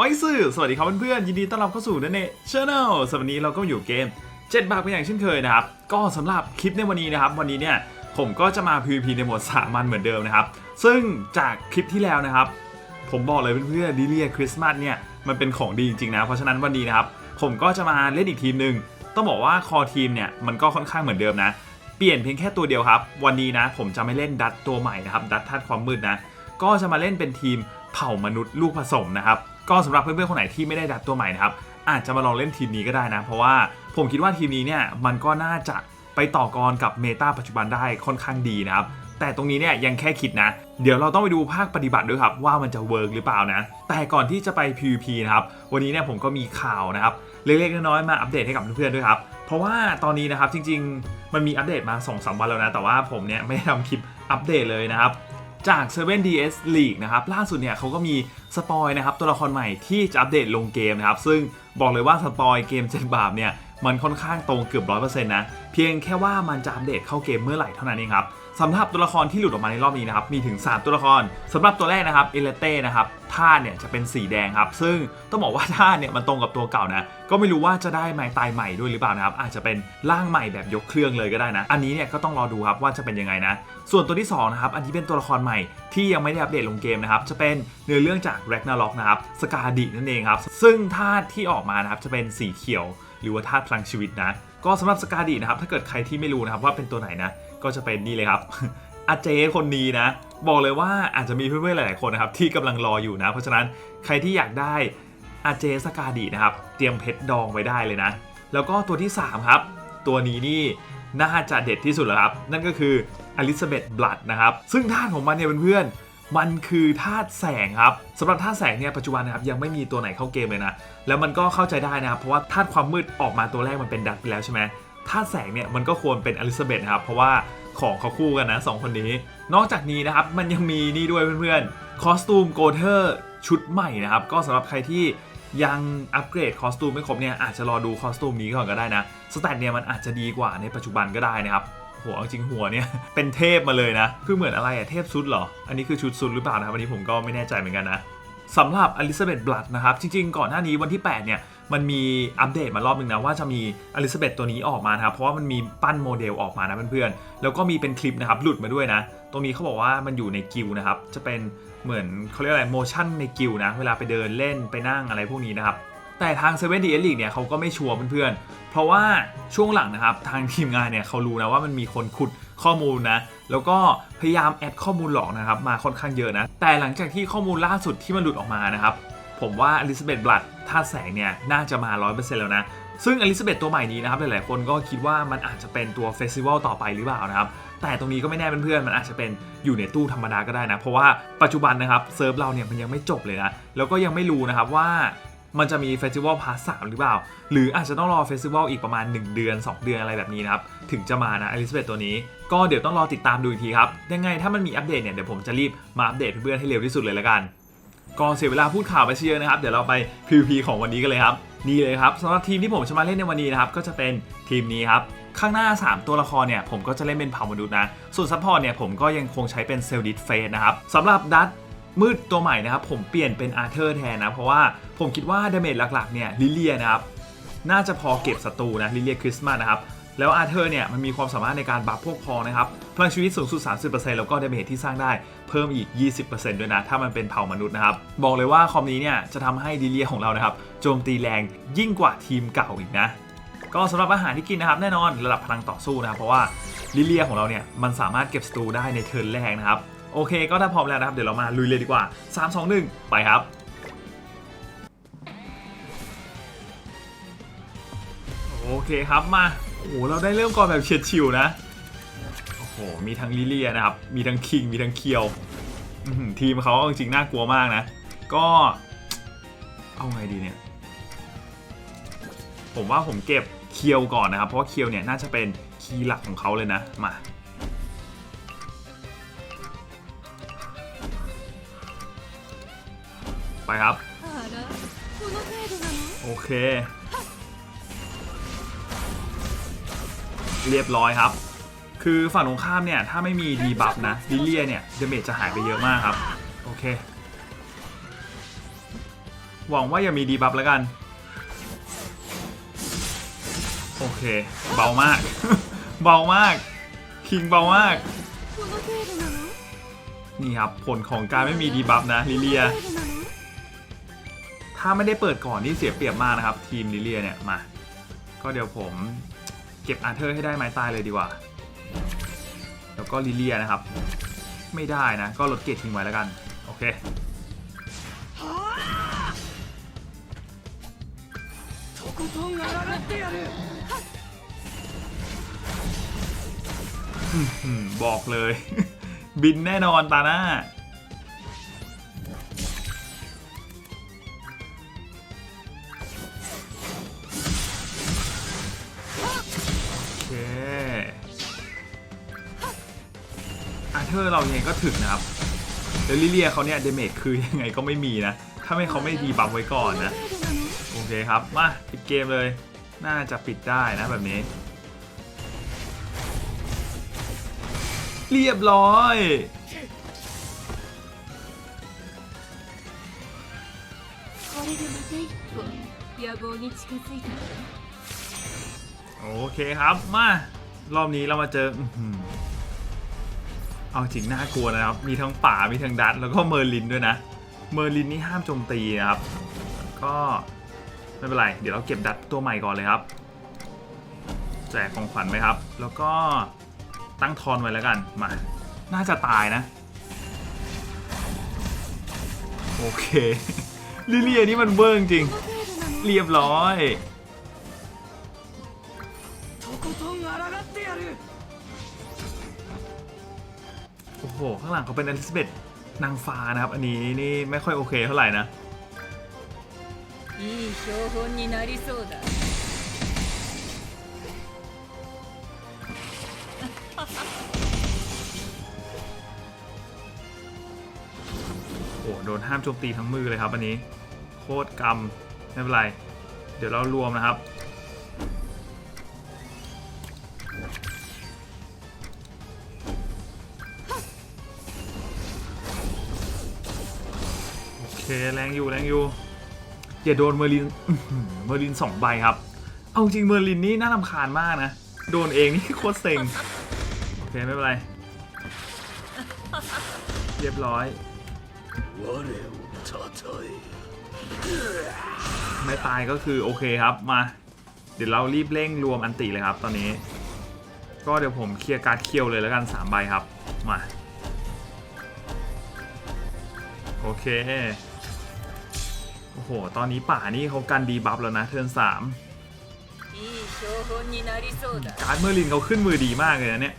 อ้อยสื่อสวัสดีครับเพื่อนๆยินดีต้อนรับเข้าสู่นั่นเองช n แนลสำหรับวันนี้เราก็อยู่เกม7บาทเป็นอย่างเช่นเคยนะครับ ก็สำหรับคลิปในวันนี้นะครับ วันนี้เนี่ยผมก็จะมา PVP ในโหมดสามัญเหมือนเดิมนะครับ ซึ่งจากคลิปที่แล้วนะครับ ผมบอกเลยเพื่อนๆดิเลียคริสต์มาสเนี่ยมันเป็นของดีจริงๆนะเพราะฉะนั้นวันนี้นะครับผมก็จะมาเล่นอีกทีมหนึ่งต้องบอกว่าคอทีมเนี่ยมันก็ค่อนข้างเหมือนเดิมนะเปลี่ยนเพียงแค่ตัวเดียวครับ วันนี้นะผมจะไม่เล่นดัตตัวใหม่นะครับดัตธาตุความมืดนะก็จะมาเล่นเป็นทีมเผ่ามนุษย์ลูกผสมนะครับ ก็สำหรับเพื่อนๆคนไหนที่ไม่ได้ดัตตัวใหม่นะครับอาจจะมาลองเล่นทีมนี้ก็ได้นะ เพราะว่าผมคิดว่าทีมนี้เนี่ยมันก็น่าจะไปต่อกรกับเมตาปัจจุบันได้ค่อนข้างดีนะครับแต่ตรงนี้เนี่ยยังแค่คิดนะ เดี๋ยวเราต้องไปดูภาคปฏิบัติด้วยครับ ว่ามันจะเวิร์กหรือเปล่านะ แต่ก่อนที่จะไป PVP นะครับ วันนี้เนี่ยผมก็มีข่าวนะครับ เล็กๆน้อยๆมาอัปเดตให้กับเพื่อนๆด้วยครับ เพราะว่าตอนนี้นะครับจริงๆ มันมีอัปเดตมา2อสวันแล้วนะ แต่ว่าผมเนี่ยไม่ทำคลิปอัปเดตเลยนะครับ จาก 7DS League นะครับล่าสุดเนี่ยเขาก็มีสปอยนะครับตัวละครใหม่ที่จะอัปเดตลงเกมนะครับ ซึ่งบอกเลยว่าสปอยเกมเจ็ดบาปเนี่ยมันค่อนข้างตรงเกือบ100%นะ เพียงแค่ว่ามันจะอัปเดตเข้าเกมเมื่อไหร่เท่านั้นเองครับ สำหรับตัวละครที่หลุดออกมาในรอบนี้นะครับมีถึง 3 ตัวละครสำหรับตัวแรกนะครับเอเลเต้นะครับท่าเนี่ยจะเป็นสีแดงครับซึ่งต้องบอกว่าท่าเนี่ยมันตรงกับตัวเก่านะก็ไม่รู้ว่าจะได้ไม้ตายใหม่ด้วยหรือเปล่านะครับอาจจะเป็นร่างใหม่แบบยกเครื่องเลยก็ได้นะ อันนี้เนี่ยก็ต้องรอดูครับว่าจะเป็นยังไงนะ ส่วนตัวที่สองนะครับอันนี้เป็นตัวละครใหม่ที่ยังไม่ได้อัปเดตลงเกมนะครับจะเป็นเนื้อเรื่องจาก Ragnarok นะครับสกาดินั่นเองครับซึ่งธาที่ออกมานะครับจะเป็นสีเขียว หรือว่าธาตุพลังชีวิตนะ ก็สำหรับสกาดินะครับถ้าเกิดใครที่ไม่รู้นะครับว่าเป็นตัวไหนนะก็จะเป็นนี่เลยครับอาเจคนนี้นะ บอกเลยว่าอาจจะมีเพื่อนๆหลายๆคนนะครับที่กำลังรออยู่นะ เพราะฉะนั้นใครที่อยากได้อาเจสกาดินะครับ เตรียมเพชรดองไว้ได้เลยนะ แล้วก็ตัวที่ 3 ครับ ตัวนี้นี่น่าจะเด็ดที่สุดแล้วครับ นั่นก็คืออลิซาเบธบลัดนะครับ ซึ่งธาตุของมันเนี่ยเพื่อนๆ มันคือธาตุแสงครับสำหรับธาตุแสงเนี่ยปัจจุบันนะครับยังไม่มีตัวไหนเข้าเกมเลยนะ แล้วมันก็เข้าใจได้นะครับ เพราะว่าธาตุความมืดออกมาตัวแรกมันเป็นดัตไปแล้วใช่ไหมธาตุแสงเนี่ยมันก็ควรเป็นอลิซาเบธนะครับ เพราะว่าของเขาคู่กันนะสองคนนี้ นอกจากนี้นะครับมันยังมีนี่ด้วยเพื่อนๆคอสตูมโกเทอร์ชุดใหม่นะครับ ก็สำหรับใครที่ยังอัปเกรดคอสตูมไม่ครบเนี่ยอาจจะรอดูคอสตูมนี้ก่อนก็ได้นะสแตทเนี่ยมันอาจจะดีกว่าในปัจจุบันก็ได้นะครับ หัวจริงหัวเนี่ยเป็นเทพมาเลยนะ คือเหมือนอะไรอะเทพชุดเหรอ อันนี้คือชุดชุดหรือเปล่านะครับอันนี้ผมก็ไม่แน่ใจเหมือนกันนะสำหรับอลิซาเบธบลัดนะครับ จริง ๆ ก่อนหน้านี้วันที่ 8 เนี่ยมันมีอัปเดตมารอบนึงนะ ว่าจะมีอลิซาเบธตัวนี้ออกมานะครับ เพราะว่ามันมีปั้นโมเดลออกมานะเพื่อนๆ แล้วก็มีเป็นคลิปนะครับ หลุดมาด้วยนะ ตรงนี้เขาบอกว่ามันอยู่ในกิลนะครับ จะเป็นเหมือนเขาเรียกอะไรโมชั่นในกิลนะ เวลาไปเดินเล่นไปนั่งอะไรพวกนี้นะครับ แต่ทาง7 d s League เนี่ยเขาก็ไม่ชัวร์เพื่อนๆ เพราะว่าช่วงหลังนะครับ ทางทีมงานเนี่ยเขารู้นะว่ามันมีคนขุดข้อมูลนะ แล้วก็พยายามแอดข้อมูลหลอกนะครับ มาค่อนข้างเยอะนะ แต่หลังจากที่ข้อมูลล่าสุดที่มันหลุดออกมานะครับ ผมว่าอลิซาเบธบลัดท่าแสงเนี่ยน่าจะมา 100%แล้วนะ ซึ่งอลิซาเบธตัวใหม่นี้นะครับหลายๆคนก็คิดว่ามันอาจจะเป็นตัวเฟสติวัลต่อไปหรือเปล่านะครับแต่ตรงนี้ก็ไม่แน่เพื่อนๆ มันอาจจะเป็นอยู่ในตู้ธรรมดาก็ได้นะ เพราะว่าปัจจุบันนะครับเซิร์ฟเราเนี่ยมันยังไม่จบเลยนะ แล้วก็ยังไม่รู้นะครับว่า มันจะมีเฟสติวัลพาร์ทสหรือเปล่า หรืออาจจะต้องรอเฟสติวัลอีกประมาณ 1 เดือน 2 เดือนอะไรแบบนี้นะครับ ถึงจะมานะอลิซาเบธตัวนี้ ก็เดี๋ยวต้องรอติดตามดูอีกทีครับ ยังไงถ้ามันมีอัปเดตเนี่ย เดี๋ยวผมจะรีบมาอัปเดตเพื่อนๆให้เร็วที่สุดเลยละกันก่อนเสียเวลาพูดข่าวไปเชียอะนะครับ เดี๋ยวเราไป PVP ของวันนี้กันเลยครับ นี่เลยครับสำหรับทีมที่ผมจะมาเล่นในวันนี้นะครับ ก็จะเป็นทีมนี้ครับ ข้างหน้า 3 ตัวละครเนี่ยผมก็จะเล่นเป็นเผ่ามนุษย์นะ ส่วนซัพพอร์ตเนี่ยผมก็ยังคงใช้เป็นเซลดิสเฟสนะครับสำหรับดัต มืดตัวใหม่นะครับ ผมเปลี่ยนเป็นอาร์เธอร์แทนนะ เพราะว่าผมคิดว่าดาเมจหลักๆเนี่ยลิเลียนะครับ น่าจะพอเก็บศัตรูนะลิเลียคริสต์มาสนะครับ แล้วอาร์เธอร์เนี่ยมันมีความสามารถในการบัฟพวกพองนะครับพลังชีวิตสูงสุด 30%แล้วก็ดาเมจที่สร้างได้เพิ่มอีก 20%ด้วยนะ ถ้ามันเป็นเผ่ามนุษย์นะครับ บอกเลยว่าคอมนี้เนี่ยจะทำให้ลิเลียของเรานะครับโจมตีแรงยิ่งกว่าทีมเก่าอีกนะก็สำหรับอาหารที่กินนะครับแน่นอนระดับพลังต่อสู้นะครับเพราะว่าลิเลียของเราเนี่ยมันสามารถเก็บสตูได้ในเทิร์นแรกนะครับ โอเคก็ถ้าพร้อมแล้วนะครับ เดี๋ยวเรามาลุยเลยดีกว่า 3 2 1 ไปครับ โอเคครับมา โอ้โหเราได้เริ่มก่อนแบบเฉียดฉิวนะ โอ้โห มีทั้งลิเลียนะครับ มีทั้งคิง มีทั้งเคียว ทีมเขาจริงๆน่ากลัวมากนะ ก็เอาไงดีเนี่ย ผมว่าผมเก็บเคียวก่อนนะครับ เพราะเคียวเนี่ยน่าจะเป็นคีย์หลักของเขาเลยนะ มา ไปครับ โอเค เรียบร้อยครับ คือฝั่งตรงข้ามเนี่ย ถ้าไม่มีดีบัฟนะลิเลียเนี่ยเดเมจจะหายไปเยอะมากครับ โอเค หวังว่าอย่ามีดีบัฟแล้วกัน โอเค เบามาก เบามาก คิงเบามาก นี่ครับ ผลของการไม่มีดีบัฟนะลิเลีย ถ้าไม่ได้เปิดก่อนนี่เสียเปรียบมากนะครับ ทีมลิเลียเนี่ยมา ก็เดี๋ยวผมเก็บอาร์เธอร์ให้ได้ไม้ตายเลยดีกว่า แล้วก็ลิเลียนะครับ ไม่ได้นะ ก็ลดเกรดทิ้งไว้แล้วกัน โอเคบอกเลย บินแน่นอนตาหน้า เธอร์เรายังไงก็ถึงนะครับเดลิเลียเขาเนี่ยเดเมจคือยังไงก็ไม่มีนะ ถ้าไม่เขาไม่ดีบัฟไว้ก่อนนะ โอเคครับ มาปิดเกมเลย น่าจะปิดได้นะแบบนี้ เรียบร้อยโอเคครับ มารอบนี้เรามาเจอ เอาจริงน่ากลัวนะครับ มีทั้งป่า มีทั้งดัตแล้วก็เมอร์ลินด้วยนะ เมอร์ลินนี่ห้ามโจมตีนะครับ ก็ไม่เป็นไร เดี๋ยวเราเก็บดัตตัวใหม่ก่อนเลยครับ แจกของขวัญไหมครับ แล้วก็ตั้งทอนไว้แล้วกัน มา น่าจะตายนะ โอเค ลิเลียนี่มันเบิ้งจริง เรียบร้อย โหข้างหลังเขาเป็นอลิซาเบธนางฟ้านะครับ อันนี้นี่ไม่ค่อยโอเคเท่าไหร่นะโอ้โหโดนห้ามโจมตีทั้งมือเลยครับอันนี้ โคตรกรรมไม่เป็นไร เดี๋ยวเรารวมนะครับ เคแรงอยู่แรงอยู่อย่าโดนเมอร์ลินเมอร์ลินสองใบครับ เอาจริงเมอร์ลินนี่น่าลำคาญมากนะ โดนเองนี่โคตรเซ็งโอเคไม่เป็นไร เรียบร้อย ไม่ตายก็คือโอเคครับมา เดี๋ยวเรารีบเร่งรวมอันติเลยครับ ตอนนี้ ก็เดี๋ยวผมเคลียร์การเคียวเลยแล้วกัน3ใบครับมาโอเค หตอนนี้ป่านี่เขากันดีบัฟแล้วนะเทิร์นสามการเมอร์ลินเขาขึ้นมือดีมากเลยนะเนี่ย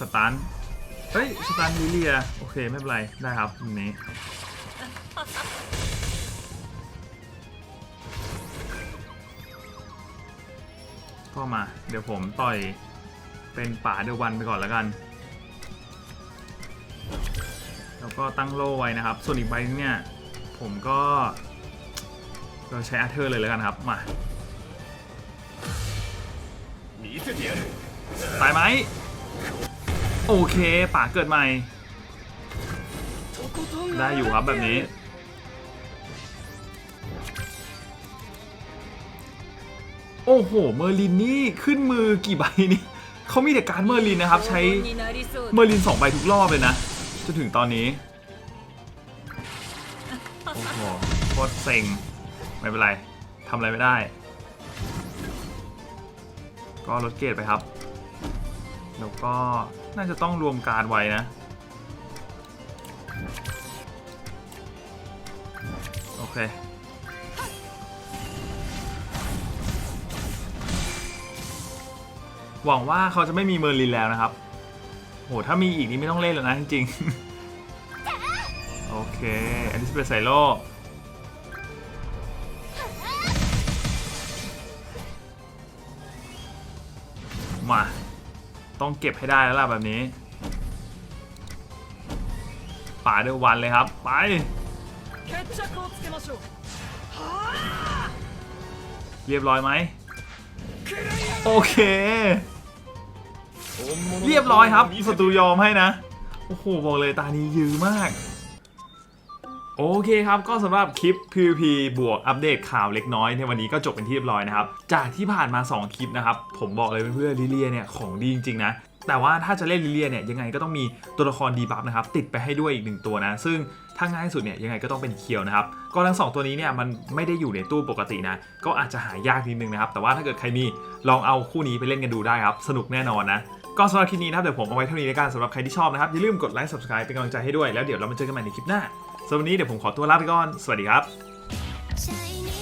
สตันเฮ้ยสตันลิเลียโอเคไม่เป็นไรได้ครับนี้ก็มา เดี๋ยวผมต่อยเป็นป่าเดวันไปก่อนแล้วกัน แล้วก็ตั้งโล่ไว้นะครับ ส่วนอีกใบเนี่ย ผมก็เราใช้อาร์เธอร์เลยแล้วกันครับ มาตายไหม โอเคป่าเกิดใหม่ ได้อยู่ครับแบบนี้ โอ้โห เมอร์ลินนี่ขึ้นมือกี่ใบนี่เขามีแต่การเมอร์ลินนะครับ ใช้เมอร์ลินสองใบทุกรอบเลยนะจนถึงตอนนี้ คตรเซ็งไม่เป็นไรทำอะไรไม่ได้ ก็ลดเกรดไปครับ แล้วก็น่าจะต้องรวมการไว้นะ โอเคหวังว่าเขาจะไม่มีเมอร์ลินแล้วนะครับ โห ถ้ามีอีกนี่ไม่ต้องเล่นแล้วนะจริงๆ โอเคเคอันนี้เป็นไซโล มา ต้องเก็บให้ได้แล้วล่ะแบบนี้ ป่าด้วยวันเลยครับ ไปเรียบร้อยไหมโอเค เรียบร้อยครับศัตรูยอมให้นะ โอ้โห บอกเลยตานี้ยื้มาก โอเคครับก็สำหรับคลิป PVP บวกอัปเดตข่าวเล็กน้อยในวันนี้ก็จบเป็นที่เรียบร้อยนะครับ จากที่ผ่านมา 2 คลิปนะครับ ผมบอกเลยเพื่อนๆลิเลียเนี่ยของดีจริงๆนะแต่ว่าถ้าจะเล่นลิเลียเนี่ยยังไงก็ต้องมีตัวละครดีบัฟนะครับติดไปให้ด้วยอีกหนึ่งตัวนะ ซึ่งถ้าง่ายที่สุดเนี่ยยังไงก็ต้องเป็นเคียวนะครับก็ทั้งสองตัวนี้เนี่ยมันไม่ได้อยู่ในตู้ปกตินะ ก็อาจจะหายากนิดนึงนะครับ แต่ว่าถ้าเกิดใครมีลองเอาคู่นี้ไปเล่นกันดูได้ครับ สนุกแน่นอนนะ ก็สำหรับคลิปนี้นะครับเดี๋ยวผมเอาไว้เท่านี้ในการสำหรับใครที่ชอบนะครับอย่าลืมกดไลค์ subscribe เป็นกำลังใจให้ด้วยแล้วเดี๋ยวเรามาเจอกันใหม่ในคลิปหน้า ส่วนวันนี้เดี๋ยวผมขอตัวลาไปก่อน สวัสดีครับ